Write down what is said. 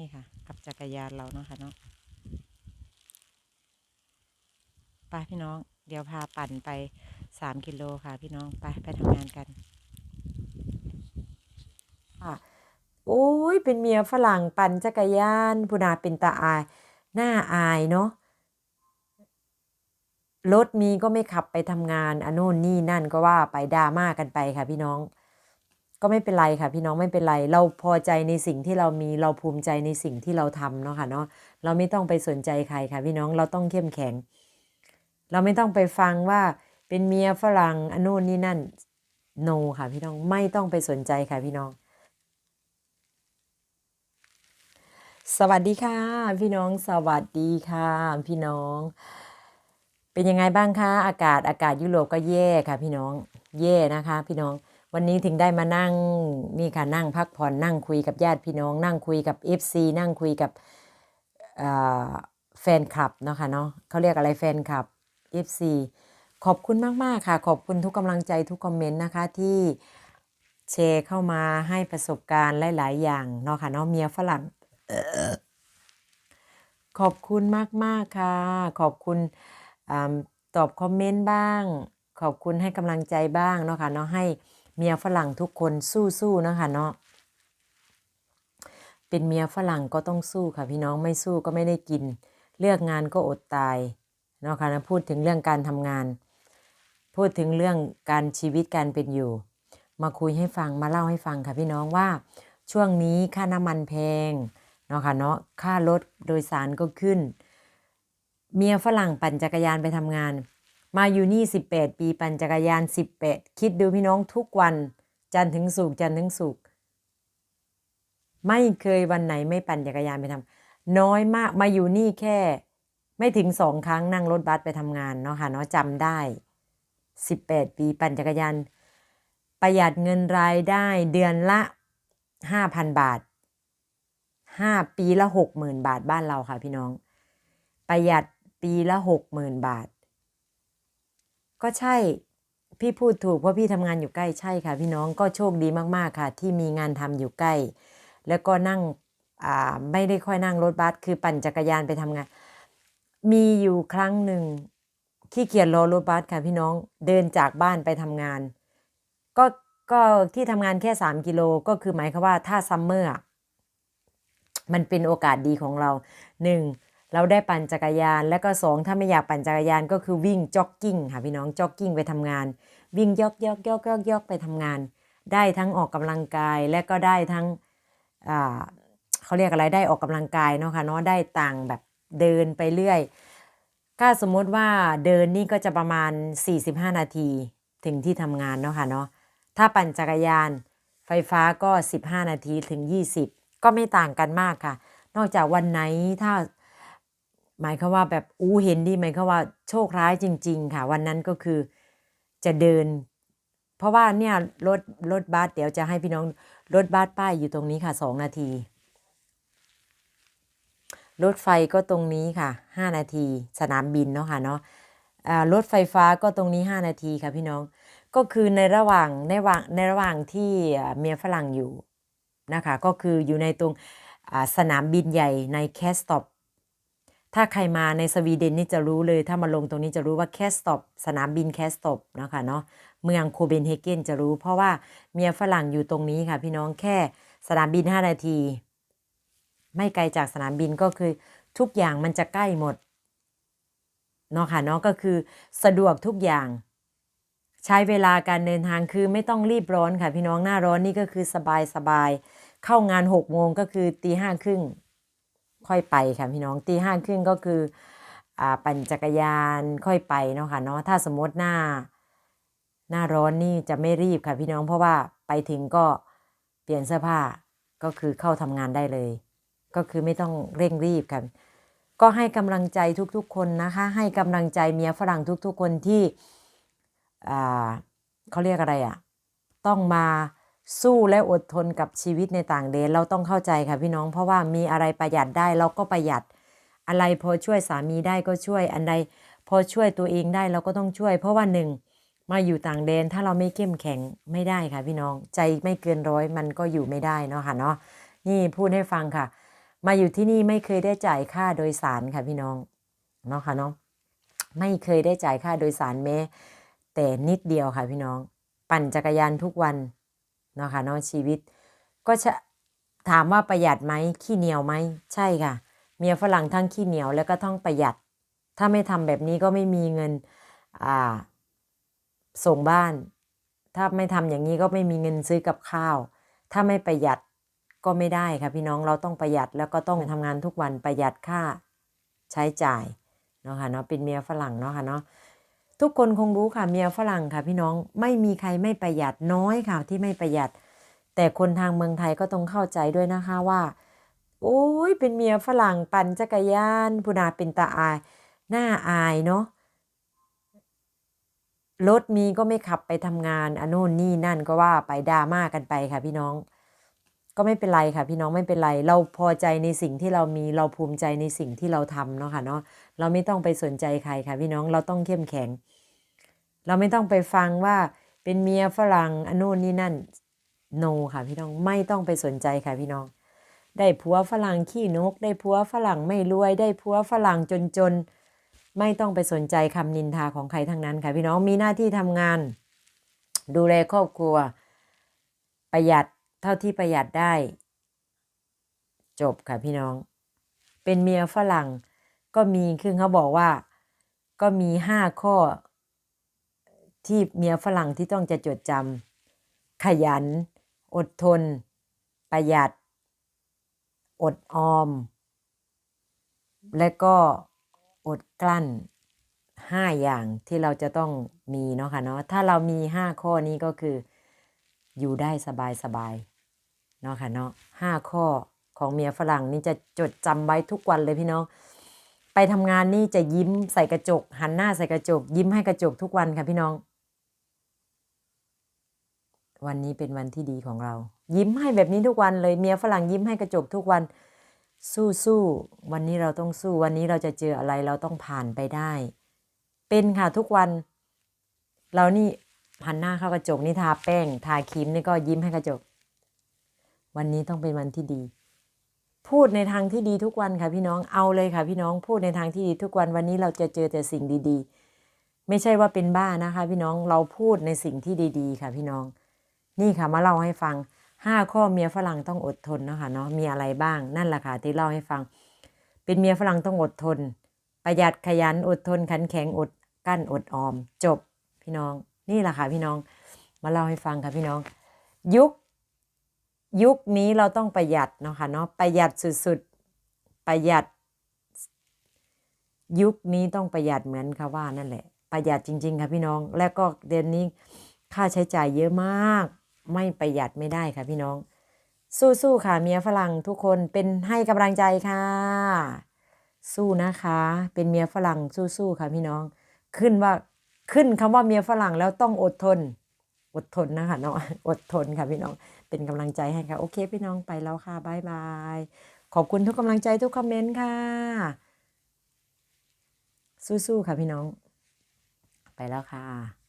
นี่ค่ะ กับจักรยานเราเนาะค่ะเนาะไปพี่น้อง เดี๋ยวพาปั่นไปสามกิโลค่ะ พี่น้องไปไปทำงานกันค่ะโอ้ย เป็นเมียฝรั่งปั่นจักรยานพุนาเป็นตาอายหน้าอายเนาะรถมีก็ไม่ขับไปทำงานอันโน่นนี่นั่นก็ว่าไปดราม่ากันไปค่ะพี่น้อง ก็ไม่เป็นไรค่ะ พี่น้องไม่เป็นไร เราพอใจในสิ่งที่เรามีเราภูมิใจในสิ่งที่เราทำเนาะค่ะเนาะเราไม่ต้องไปสนใจใครค่ะ พี่น้องเราต้องเข้มแข็ง เราไม่ต้องไปฟังว่าเป็นเมียฝรั่งอันโน่นนี่นั่น no ค่ะ พี่น้องไม่ต้องไปสนใจค่ะ พี่น้อง สวัสดีค่ะ พี่น้องสวัสดีค่ะ พี่น้อง เป็นยังไงบ้างคะอากาศอากาศยุโรปก็แย่ค่ะ พี่น้องแย่นะคะ พี่น้อง วันนี้ถึงได้มานั่งนี่ค่ะนั่งพักผ่อนนั่งคุยกับญาติพี่น้อง นั่งคุยกับ FC นั่งคุยกับแฟนคลับเนาะค่ะเนาะเขาเรียกอะไรแฟนคลับ FC ขอบคุณมาก ๆ ค่ะ ขอบคุณทุกกำลังใจทุกคอมเมนต์นะคะที่แชร์เข้ามาให้ประสบการณ์หลาย ๆ อย่างเนาะค่ะเนาะเมียฝรั่งขอบคุณมาก ๆ ค่ะ ขอบคุณอตอบคอมเมนต์บ้าง ขอบคุณให้กำลังใจบ้างเนาะค่ะเนาะให้ เมียฝรั่งทุกคนสู้ๆนะคะเนาะเป็นเมียฝรั่งก็ต้องสู้ค่ะพี่น้องไม่สู้ก็ไม่ได้กิน เลือกงานก็อดตายเนาะค่ะนะพูดถึงเรื่องการทำงาน พูดถึงเรื่องการชีวิตการเป็นอยู่ มาคุยให้ฟังมาเล่าให้ฟังค่ะพี่น้องว่า ช่วงนี้ค่าน้ำมันแพงเนาะค่ะเนาะค่ารถโดยสารก็ขึ้น เมียฝรั่งปั่นจักรยานไปทำงาน มาอยู่นี่ 18 ปีปั่นจักรยาน 18 คิดดูพี่น้องทุกวัน จันทร์ถึงศุกจันทร์ถึงศุกไม่เคยวันไหนไม่ปั่นจักรยานไปทำน้อยมากมาอยู่นี่แค่ ไม่ถึงสองครั้งนั่งรถบัสไปทำงานเนาะค่ะเนาะจำได้ 18 ปีปั่นจักรยาน ประหยัดเงินรายได้เดือนละ 5,000 บาท 5 ปีละ 60,000 บาทบ้านเราค่ะพี่น้อง ประหยัดปีละ 60,000 บาท ก็ใช่พี่พูดถูกเพราะพี่ทำงานอยู่ใกล้ใช่ค่ะ พี่น้องก็โชคดีมากๆค่ะ ที่มีงานทำอยู่ใกล้ แล้วก็นั่งไม่ได้ค่อยนั่งรถบัสคือปั่นจักรยานไปทำงาน มีอยู่ครั้งหนึ่งขี้เกียจรอรถบัสค่ะพี่น้องเดินจากบ้านไปทำงาน ก็ก็ที่ทำงานแค่ 3 กิโลก็คือหมายความว่าถ้าซัมเมอร์มันเป็นโอกาสดีของเรา 1. เราได้ปั่นจักรยาน แล้วก็2ถ้าไม่อยากปั่นจักรยานก็คือวิ่งจ็อกกิ้งค่ะพี่น้องจ็อกกิ้งไปทำงาน วิ่งยอกยอกยอกยอกยอกไปทำงาน ได้ทั้งออกกำลังกายและก็ได้ทั้งอ่าเขาเรียกอะไรได้ออกกำลังกายเนาะค่ะเนาะได้ต่างแบบเดินไปเรื่อยถ้าสมมติว่าเดินนี่ก็จะประมาณ 45 นาทีถึงที่ทำงานเนาะค่ะเนาะถ้าปั่นจักรยานไฟฟ้าก็ 15 นาทีถึง 20 ก็ไม่ต่างกันมากค่ะ นอกจากวันไหนถ้า หมายควาว่าแบบอู้เห็นดีหมายควาว่าโชคร้ายจริง ๆ ค่ะ วันนั้นก็คือจะเดิน เพราะว่าเนี่ยรถรถบัสเดี๋ยวจะให้พี่น้องรถบัสป้ายอยู่ตรงนี้ค่ะ2นาที รถไฟก็ตรงนี้ค่ะ5นาที สนามบินเนาะค่ะเนาะรถไฟฟ้าก็ตรงนี้5นาทีค่ะพี่น้องก็คือในระหว่างในระหว่างในระหว่างที่เมียฝรั่งอยู่นะคะก็คืออยู่ในตรงสนามบินใหญ่ในแคสตอป ถ้าใครมาในสวีเดนนี่จะรู้เลย ถ้ามาลงตรงนี้จะรู้ว่าแคสตอปสนามบินแคสตอปนะคะเนาะเมืองโคเปนเฮเกนจะรู้เพราะว่าเมียฝรั่งอยู่ตรงนี้ค่ะ พี่น้องแค่สนามบิน 5 นาที ไม่ไกลจากสนามบินก็คือทุกอย่างมันจะใกล้หมดเนาะค่ะเนาะก็คือสะดวกทุกอย่าง ใช้เวลาการเดินทางคือไม่ต้องรีบร้อนค่ะ พี่น้องหน้าร้อนนี่ก็คือสบายสบายเข้างานหกโมงก็คือตีห้าครึ่ง ค่อยไปค่ะพี่น้องตีห้าครึ่งก็คืออปั่นจักรยานค่อยไปเนาะค่ะเนาะถ้าสมมติหน้า หน้าร้อนนี่จะไม่รีบค่ะพี่น้องเพราะว่าไปถึงก็เปลี่ยนเสื้อผ้าก็คือเข้าทำงานได้เลย ก็คือไม่ต้องเร่งรีบค่ะก็ให้กำลังใจทุกๆคนนะคะ ให้กำลังใจเมียฝรั่งทุกๆคนที่เขาเรียกอะไรอะ่ะต้องมา สู้และอดทนกับชีวิตในต่างแดนเราต้องเข้าใจค่ะพี่น้อง เพราะว่ามีอะไรประหยัดได้เราก็ประหยัด อะไรพอช่วยสามีได้ก็ช่วยอันใดพอช่วยตัวเองได้เราก็ต้องช่วย เพราะว่าหนึ่งมาอยู่ต่างแดนถ้าเราไม่เข้มแข็งไม่ได้ค่ะพี่น้องใจไม่เกินร้อยมันก็อยู่ไม่ได้เนาะค่ะเนาะนี่พูดให้ฟังค่ะ มาอยู่ที่นี่ไม่เคยได้จ่ายค่าโดยสารค่ะพี่น้องเนาะค่ะเนาะไม่เคยได้จ่ายค่าโดยสารแม้แต่นิดเดียวค่ะพี่น้อง ปั่นจักรยานทุกวัน เนาะค่ะเนาะชีวิต ก็จะถามว่าประหยัดไหมขี้เหนียวไหมใช่ค่ะ เมียฝรั่งทั้งขี้เหนียวแล้วก็ต้องประหยัด ถ้าไม่ทำแบบนี้ก็ไม่มีเงินอ่าส่งบ้าน ถ้าไม่ทำอย่างนี้ก็ไม่มีเงินซื้อกับข้าว ถ้าไม่ประหยัดก็ไม่ได้ค่ะพี่น้องเราต้องประหยัดแล้วก็ต้องทำงานทุกวันประหยัดค่าใช้จ่ายเนาะค่ะเนาะเป็นเมียฝรั่งเนาะค่ะเนาะ ทุกคนคงรู้ค่ะเมียฝรั่งค่ะพี่น้องไม่มีใครไม่ประหยัดน้อยค่ะที่ไม่ประหยัด แต่คนทางเมืองไทยก็ต้องเข้าใจด้วยนะคะว่า โอ้ยเป็นเมียฝรั่งปั่นจักรยานพุนาเป็นตาอาย หน้าอายเนาะรถมีก็ไม่ขับไปทำงานอันโน่นนี่นั่นก็ว่าไปดราม่ากันไปค่ะพี่น้อง ก็ไม่เป็นไรค่ะ พี่น้องไม่เป็นไร เราพอใจในสิ่งที่เรามีเราภูมิใจในสิ่งที่เราทำเนาะค่ะเนาะเราไม่ต้องไปสนใจใครค่ะ พี่น้องเราต้องเข้มแข็ง เราไม่ต้องไปฟังว่าเป็นเมียฝรั่งอนโน่นนี่นั่นโนค่ะ พี่น้องไม่ต้องไปสนใจค่ะ พี่น้อง ได้ผัวฝรั่งขี้นก ได้ผัวฝรั่งไม่รวย ได้ผัวฝรั่งจนจนๆไม่ต้องไปสนใจคำนินทาของใครทั้งนั้นค่ะ พี่น้องมีหน้าที่ทำงาน ดูแลครอบครัว ประหยัด เท่าที่ประหยัดได้ จบค่ะพี่น้อง เป็นเมียฝรั่ง ก็มีคือเขาบอกว่า ก็มีห้าข้อ ที่เมียฝรั่งที่ต้องจะจดจำขยัน อดทน ประหยัด อดออม และก็อดกลั้นห้าอย่างที่เราจะต้องมีเนาะค่ะเนาะถ้าเรามีห้าข้อนี้ก็คือ อยู่ได้สบายสบาย เนาะค่ะเนาะห้าข้อของเมียฝรั่งนี่จะจดจำไว้ทุกวันเลยพี่น้อง ไปทำงานนี่จะยิ้มใส่กระจก หันหน้าใส่กระจก ยิ้มให้กระจกทุกวันค่ะพี่น้อง วันนี้เป็นวันที่ดีของเรา ยิ้มให้แบบนี้ทุกวันเลยเมียฝรั่งยิ้มให้กระจกทุกวัน สู้สู้วันนี้เราต้องสู้วันนี้เราจะเจออะไรเราต้องผ่านไปได้ เป็นค่ะทุกวัน เรานี่หันหน้าเข้ากระจกนี่ทาแป้ง ทาครีมนี่ก็ยิ้มให้กระจก วันนี้ต้องเป็นวันที่ดี พูดในทางที่ดีทุกวันค่ะพี่น้องเอาเลยค่ะพี่น้องพูดในทางที่ดีทุกวันวันนี้เราจะเจอแต่สิ่งดีๆ ไม่ใช่ว่าเป็นบ้านะคะ พี่น้องเราพูดในสิ่งที่ดีๆ ค่ะพี่น้อง นี่ค่ะมาเล่าให้ฟังห้าข้อเมียฝรั่งต้องอดทนนะคะเนาะมีอะไรบ้างนั่นแหละค่ะที่เล่าให้ฟัง เป็นเมียฝรั่งต้องอดทน ประหยัดขยันอดทนขันแข็งอดกั้นอดออม จบพี่น้อง นี่แหละค่ะพี่น้อง มาเล่าให้ฟังค่ะพี่น้อง ยุค ยุคนี้เราต้องประหยัดเนาะค่ะเนาะประหยัดสุดๆประหยัด ยุคนี้ต้องประหยัดเหมือนค่ะว่านั่นแหละ ประหยัดจริง ๆ ค่ะพี่น้อง แล้วก็เดือนนี้ค่าใช้จ่ายเยอะมาก ไม่ประหยัดไม่ได้ค่ะพี่น้อง สู้ๆค่ะเมียฝรั่งทุกคนเป็นให้กำลังใจค่ะ สู้นะคะ เป็นเมียฝรั่งสู้ๆค่ะพี่น้อง ขึ้นว่าขึ้นคำว่าเมียฝรั่งแล้วต้องอดทน อดทนนะคะเนาะอดทนค่ะพี่น้องเป็นกำลังใจให้ค่ะ โอเค พี่น้องไปแล้วค่ะบายบายขอบคุณทุกกำลังใจทุกคอมเมนต์ค่ะ สู้ๆค่ะพี่น้อง ไปแล้วค่ะ